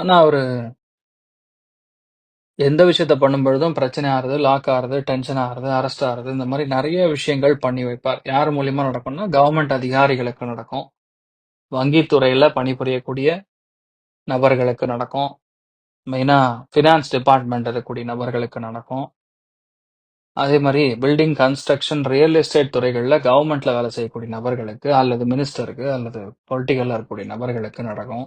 ஆனால் அவர் எந்த விஷயத்த பண்ணும்பொழுதும் பிரச்சனை ஆறுது லாக் ஆறுது டென்ஷன் ஆறுது அரெஸ்ட் ஆறுது இந்த மாதிரி நிறைய விஷயங்கள் பண்ணி வைப்பார். யார் மூலியமா நடக்கும்னா கவர்மெண்ட் அதிகாரிகளுக்கு நடக்கும். வங்கித்துறையில பணிபுரியக்கூடிய நபர்களுக்கு நடக்கும். மெயினா ஃபினான்ஸ் டிபார்ட்மெண்ட் இருக்கக்கூடிய நபர்களுக்கு நடக்கும். அதே மாதிரி பில்டிங் கன்ஸ்ட்ரக்ஷன் ரியல் எஸ்டேட் துறைகளில் கவர்மெண்ட்ல வேலை செய்யக்கூடிய நபர்களுக்கு அல்லது மினிஸ்டருக்கு அல்லது பொலிட்டிக்கல்ல இருக்கக்கூடிய நபர்களுக்கு நடக்கும்.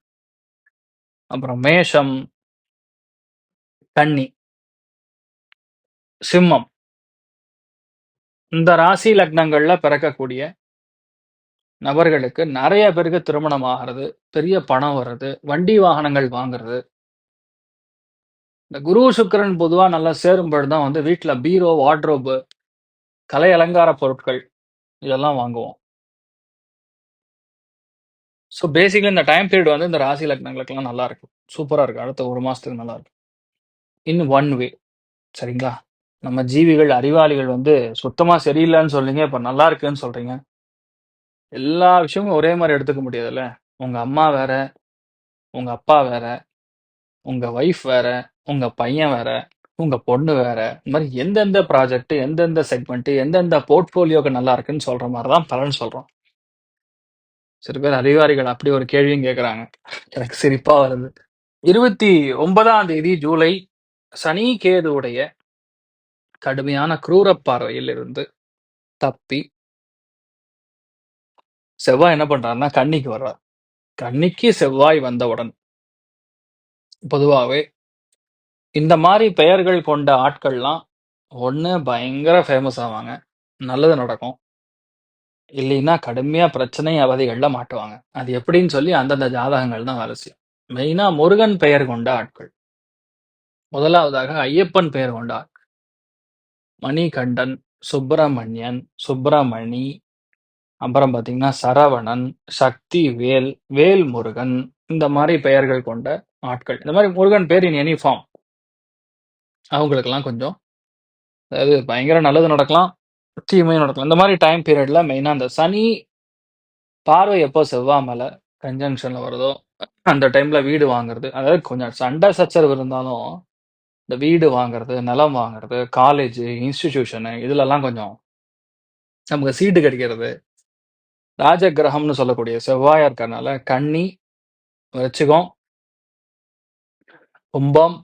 அப்புறம் மேஷம் கன்னி சிம்மம். இந்த ராசி லக்னங்கள்ல பிறக்கக்கூடிய நபர்களுக்கு நிறைய பேருக்கு திருமணம் ஆகிறது பெரிய பணம் வர்றது வண்டி வாகனங்கள் வாங்குறது. இந்த குரு சுக்கிரன் பொதுவாக நல்லா சேரும்பொழுது தான் வந்து வீட்டில் பீரோ வார்ட்ரோபு கலை அலங்கார பொருட்கள் இதெல்லாம் வாங்குவோம். ஸோ பேசிக்கலி இந்த டைம் பீரியட் வந்து இந்த ராசி லக்னங்களுக்கெல்லாம் நல்லா இருக்கும். சூப்பராக இருக்கும். அடுத்த ஒரு மாதத்துக்கு நல்லா இருக்கும். இன் ஒன் வே சரிங்களா? நம்ம ஜீவிகள் அறிவாளிகள் வந்து சுத்தமாக சரியில்லைன்னு சொல்றீங்க இப்போ நல்லா இருக்குன்னு சொல்றீங்க. எல்லா விஷயமும் ஒரே மாதிரி எடுத்துக்க முடியாதுல்ல? உங்கள் அம்மா வேற உங்கள் அப்பா வேற உங்கள் ஒய்ஃப் வேற உங்கள் பையன் வேற உங்கள் பொண்ணு வேற இந்த மாதிரி எந்தெந்த ப்ராஜெக்ட் எந்தெந்த செக்மெண்ட் எந்தெந்த போர்ட்ஃபோலியோக்கு நல்லா இருக்குன்னு சொல்ற மாதிரி தான் பலன் சொல்கிறோம் சில பேர் அறிவாளிகள் அப்படி ஒரு கேள்வியும் கேட்குறாங்க எனக்கு சிரிப்பா வருது. இருபத்தி ஒன்பதாம் தேதி ஜூலை சனி கேதுவுடைய கடுமையான குரூர பார்வையில் இருந்து தப்பி செவ்வாய் என்ன பண்றாருன்னா கன்னிக்கு வர்றார். கன்னிக்கு செவ்வாய் வந்தவுடன் பொதுவாகவே இந்த மாதிரி பெயர்கள் கொண்ட ஆட்கள்லாம் ஒண்ணு பயங்கர ஃபேமஸ் ஆவாங்க. நல்லது நடக்கும். இல்லைன்னா கடுமையா பிரச்சனை அவதிகள்ல மாட்டுவாங்க. அது எப்படின்னு சொல்லி அந்தந்த ஜாதகங்கள் தான் வேலை செய்யும் மெயினா முருகன் பெயர் கொண்ட ஆட்கள். முதலாவதாக ஐயப்பன் பெயர் கொண்ட ஆட்கள். மணிகண்டன் சுப்பிரமணியன் சுப்பிரமணி அப்புறம் பார்த்தீங்கன்னா சரவணன் சக்தி வேல் வேல் முருகன் இந்த மாதிரி பெயர்கள் கொண்ட ஆட்கள். இந்த மாதிரி முருகன் பேர் இன் எனி ஃபார்ம் அவங்களுக்கெல்லாம் கொஞ்சம் அதாவது பயங்கர நல்லது நடக்கலாம். தீமையும் நடக்கலாம் இந்த மாதிரி டைம் பீரியட்ல மெயினா அந்த சனி பார்வை எப்போ செவ்வாய் மேல கன்ஜங்ஷன்ல வருதோ அந்த டைம்ல வீடு வாங்குறது. அதாவது கொஞ்சம் சண்டை சச்சரவு இருந்தாலும் இந்த வீடு வாங்குறது நிலம் வாங்குறது காலேஜ் இன்ஸ்டிடியூஷனு இதுலலாம் கொஞ்சம் நமக்கு சீட்டு கிடைக்கிறது. ராஜ கிரகம்னு சொல்லக்கூடிய செவ்வாயா இருக்கறனால கன்னி விருச்சிகம் கும்பம்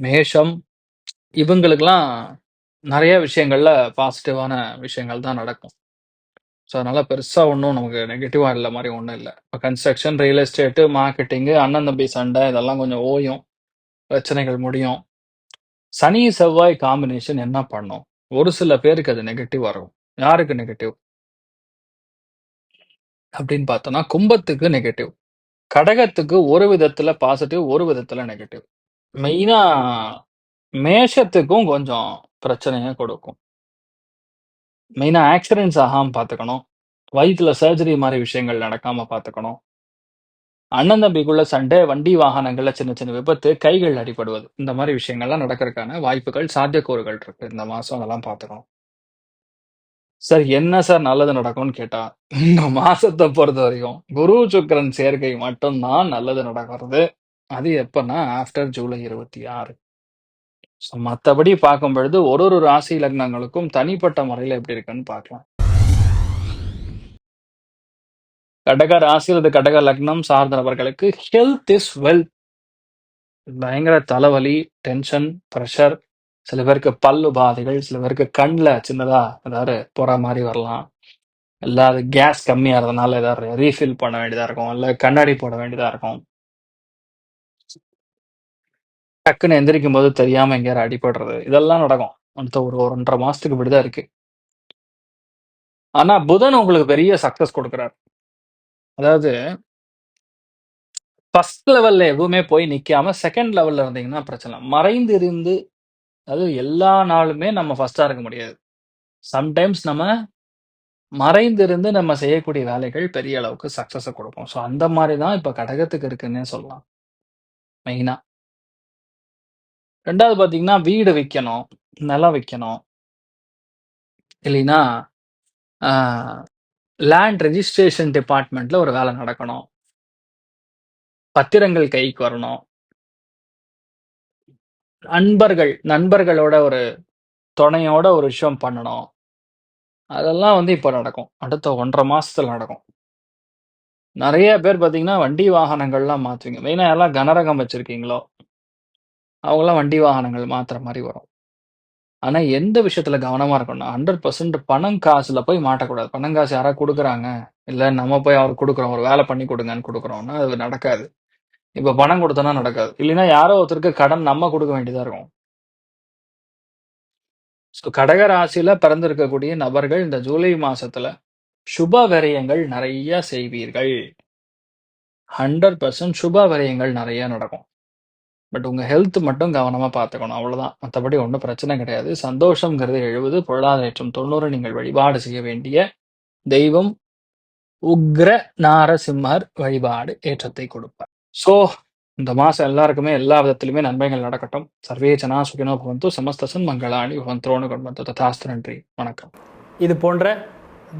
மேஷம் இவங்களுக்கெல்லாம் நிறைய விஷயங்கள்ல பாசிட்டிவான விஷயங்கள் தான் நடக்கும். ஸோ அதனால பெருசா ஒன்றும் நமக்கு நெகட்டிவா இல்லை மாதிரி ஒன்றும் இல்லை. இப்போ கன்ஸ்ட்ரக்ஷன் ரியல் எஸ்டேட்டு மார்க்கெட்டிங்கு அண்ணன் தம்பி சண்டை இதெல்லாம் கொஞ்சம் ஓயும். பிரச்சனைகள் முடியும். சனி செவ்வாய் காம்பினேஷன் என்ன பண்ணும்? ஒரு சில பேருக்கு அது நெகட்டிவ் வரும் யாருக்கு நெகட்டிவ் அப்படின்னு பார்த்தோம்னா கும்பத்துக்கு நெகட்டிவ் கடகத்துக்கு ஒரு விதத்துல பாசிட்டிவ் ஒரு விதத்துல நெகட்டிவ் மெயினா மேஷத்துக்கும் கொஞ்சம் பிரச்சனையை கொடுக்கும். மெயினா ஆக்சிடென்ட்ஸ் ஆகாம பார்த்துக்கணும். வயித்துல சர்ஜரி மாதிரி விஷயங்கள் நடக்காம பார்த்துக்கணும். அண்ணன் தம்பிக்குள்ள சண்டை வண்டி வாகனங்கள்ல சின்ன சின்ன விபத்து கைகள் அடிபடுவது இந்த மாதிரி விஷயங்கள்லாம் நடக்கிறதுக்கான வாய்ப்புகள் சாத்தியக்கூறுகள் இருக்கு. இந்த மாசம் அதெல்லாம் பார்த்துக்கணும். சார் என்ன சார் நல்லது நடக்கும்னு கேட்டா இந்த மாசத்தை பொறுத்த வரைக்கும் குரு சுக்கிரன் சேர்க்கை மட்டும்தான் நல்லது நடக்கிறது. அது எப்பன்னா ஆஃப்டர் ஜூலை இருபத்தி ஆறு. ஸோ மற்றபடி பார்க்கும் பொழுது ஒரு ஒரு ராசி லக்னங்களுக்கும் தனிப்பட்ட முறையில் எப்படி இருக்குன்னு பார்க்கலாம். கடக ராசி அல்லது கடக லக்னம் சார்ந்த நபர்களுக்கு ஹெல்த் இஸ் வெல்த் பயங்கர தலைவலி டென்ஷன் ப்ரெஷர் சில பேருக்கு பல்லு பாதைகள் சில பேருக்கு கண்ணில் சின்னதாக ஏதாவது போகிற மாதிரி வரலாம். இல்லை அது கேஸ் கம்மியாகிறதுனால ஏதாவது ரீஃபில் பண்ண வேண்டியதாக இருக்கும். இல்லை கண்ணாடி போட வேண்டியதாக இருக்கும். டக்குன்னு எந்திரிக்கும் போது தெரியாம எங்கேயாவது அடிபடுறது. இதெல்லாம் நடக்கும். அடுத்த ஒரு ஒன்றரை மாசத்துக்கு இப்படிதான் இருக்கு. ஆனா புதன் உங்களுக்கு பெரிய சக்சஸ் கொடுக்குறாரு. அதாவது ஃபர்ஸ்ட் லெவல்ல எதுவுமே போய் நிக்காம செகண்ட் லெவல்ல இருந்தீங்கன்னா பிரச்சனை மறைந்து இருந்து அதாவது எல்லா நாளுமே நம்ம ஃபர்ஸ்டா இருக்க முடியாது. சம்டைம்ஸ் நம்ம மறைந்து இருந்து நம்ம செய்யக்கூடிய வேலைகள் பெரிய அளவுக்கு சக்சஸை கொடுக்கும். ஸோ அந்த மாதிரி தான் இப்போ கடகத்துக்கு இருக்குன்னே சொல்லலாம். மெயினா ரெண்டாவது பார்த்தீங்கன்னா வீடு வைக்கணும் நிலம் வைக்கணும். இல்லைன்னா லேண்ட் ரெஜிஸ்ட்ரேஷன் டிபார்ட்மெண்ட்ல ஒரு வேலை நடக்கணும். பத்திரங்கள் கைக்கு வரணும். நண்பர்கள் நண்பர்களோட ஒரு துணையோட ஒரு விஷயம் பண்ணணும். அதெல்லாம் வந்து இப்போ நடக்கும். அடுத்த ஒன்றரை மாசத்துல நடக்கும். நிறைய பேர் பார்த்தீங்கன்னா வண்டி வாகனங்கள்லாம் மாற்றுவீங்க மெயினாக யாரெல்லாம் கனரகம் வச்சிருக்கீங்களோ அவங்களாம் வண்டி வாகனங்கள் மாத்துற மாதிரி வரும். ஆனா எந்த விஷயத்துல கவனமா இருக்கணும்னா ஹண்ட்ரட் பர்சன்ட் பணம் காசுல போய் மாட்டக்கூடாது. பணம் காசு யாராவது கொடுக்குறாங்க? இல்ல நம்ம போய் அவர் கொடுக்குறோம். ஒரு வேலை பண்ணி கொடுங்கன்னு கொடுக்குறோம்னா அது நடக்காது. இப்ப பணம் கொடுத்தோன்னா நடக்காது. இல்லைன்னா யாரோ ஒருத்தருக்கு கடன் நம்ம கொடுக்க வேண்டியதா இருக்கும். ஸோ கடக ராசியில பிறந்திருக்கக்கூடிய நபர்கள் இந்த ஜூலை மாசத்துல சுப விரயங்கள் நிறைய செய்வீர்கள். ஹண்ட்ரட் பர்சன்ட் சுப விரயங்கள் நிறைய நடக்கும். பட் உங்க ஹெல்த் மட்டும் கவனமா பார்த்துக்கணும் அவ்வளோதான் மற்றபடி ஒன்றும் பிரச்சனை கிடையாது. சந்தோஷங்கிறது எழுபது பொருளாதாரம் தொண்ணூறு. நீங்கள் வழிபாடு செய்ய வேண்டிய தெய்வம் உக்ர நாரசிம்மர் வழிபாடு ஏற்றத்தை கொடுப்பார். ஸோ இந்த மாசம் எல்லாருக்குமே எல்லா விதத்திலுமே நன்மைகள் நடக்கட்டும். சர்வே ஜனா சுகினோ பவந்து சமஸ்தசன் மங்களாணி பவந்தோனு கொண்டு ததாஸ்து நன்றி. வணக்கம். இது போன்ற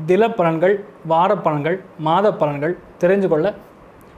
தில பலன்கள் வார பலன்கள் மாத பலன்கள் தெரிஞ்சு கொள்ள